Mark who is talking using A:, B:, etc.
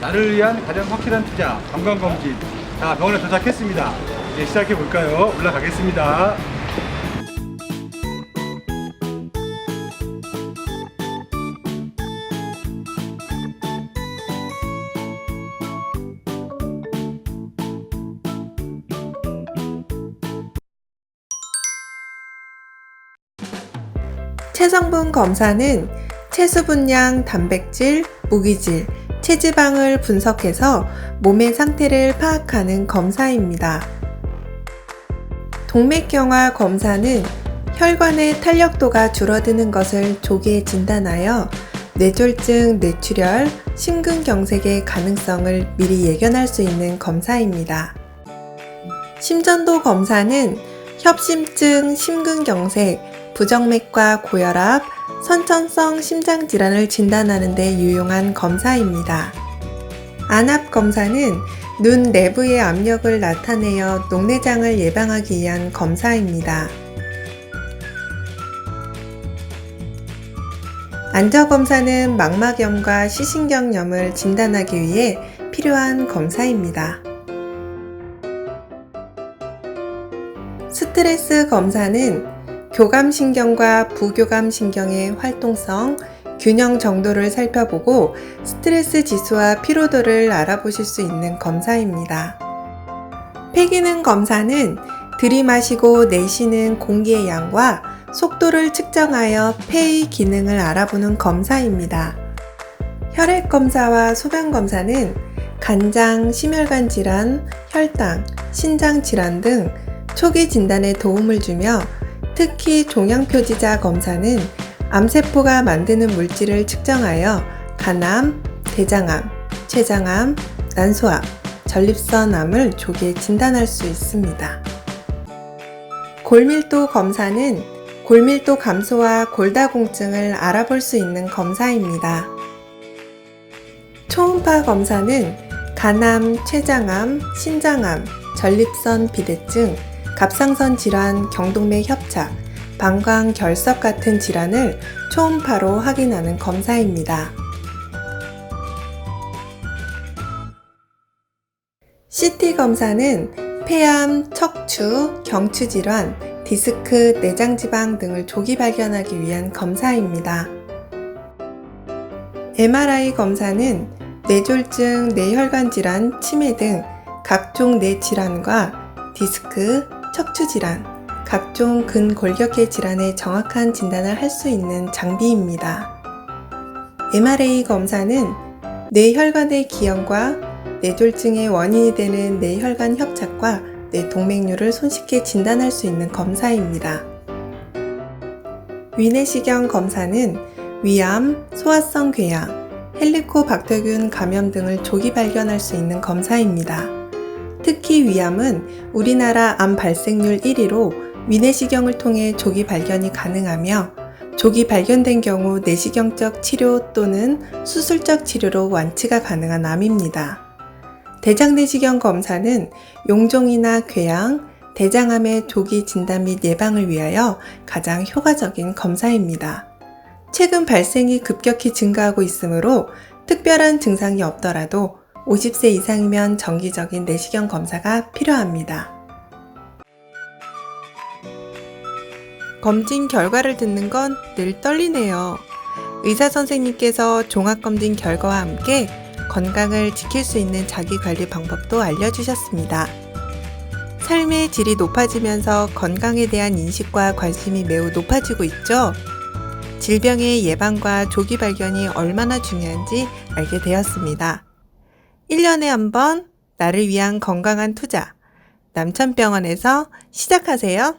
A: 나를 위한 가장 확실한 투자 건강검진. 자 병원에 도착했습니다. 이제 시작해 볼까요? 올라가겠습니다.
B: 체성분 검사는 체수 분량, 단백질, 무기질, 체지방을 분석해서 몸의 상태를 파악하는 검사입니다. 동맥경화 검사는 혈관의 탄력도가 줄어드는 것을 조기에 진단하여 뇌졸중, 뇌출혈, 심근경색의 가능성을 미리 예견할 수 있는 검사입니다. 심전도 검사는 협심증, 심근경색, 부정맥과 고혈압, 선천성 심장 질환을 진단하는 데 유용한 검사입니다. 안압 검사는 눈 내부의 압력을 나타내어 녹내장을 예방하기 위한 검사입니다. 안저 검사는 망막염과 시신경염을 진단하기 위해 필요한 검사입니다. 스트레스 검사는 교감신경과 부교감신경의 활동성, 균형 정도를 살펴보고 스트레스 지수와 피로도를 알아보실 수 있는 검사입니다. 폐기능 검사는 들이마시고 내쉬는 공기의 양과 속도를 측정하여 폐의 기능을 알아보는 검사입니다. 혈액 검사와 소변 검사는 간장, 심혈관 질환, 혈당, 신장 질환 등 초기 진단에 도움을 주며 특히 종양표지자 검사는 암세포가 만드는 물질을 측정하여 간암, 대장암, 췌장암, 난소암, 전립선암을 조기에 진단할 수 있습니다. 골밀도 검사는 골밀도 감소와 골다공증을 알아볼 수 있는 검사입니다. 초음파 검사는 간암, 췌장암, 신장암, 전립선 비대증, 갑상선 질환, 경동맥 협착, 방광 결석 같은 질환을 초음파로 확인하는 검사입니다. CT 검사는 폐암, 척추, 경추 질환, 디스크, 내장 지방 등을 조기 발견하기 위한 검사입니다. MRI 검사는 뇌졸중, 뇌혈관 질환, 치매 등 각종 뇌 질환과 디스크, 척추 질환, 각종 근골격계 질환의 정확한 진단을 할 수 있는 장비입니다. MRA 검사는 뇌혈관의 기형과 뇌졸중의 원인이 되는 뇌혈관 협착과 뇌동맥류를 손쉽게 진단할 수 있는 검사입니다. 위내시경 검사는 위암, 소화성 궤양, 헬리코박터균 감염 등을 조기 발견할 수 있는 검사입니다. 특히 위암은 우리나라 암 발생률 1위로 위내시경을 통해 조기 발견이 가능하며 조기 발견된 경우 내시경적 치료 또는 수술적 치료로 완치가 가능한 암입니다. 대장내시경 검사는 용종이나 궤양, 대장암의 조기 진단 및 예방을 위하여 가장 효과적인 검사입니다. 최근 발생이 급격히 증가하고 있으므로 특별한 증상이 없더라도 50세 이상이면 정기적인 내시경 검사가 필요합니다. 검진 결과를 듣는 건 늘 떨리네요. 의사 선생님께서 종합검진 결과와 함께 건강을 지킬 수 있는 자기관리 방법도 알려주셨습니다. 삶의 질이 높아지면서 건강에 대한 인식과 관심이 매우 높아지고 있죠? 질병의 예방과 조기 발견이 얼마나 중요한지 알게 되었습니다. 1년에 한 번 나를 위한 건강한 투자. 남천병원에서 시작하세요.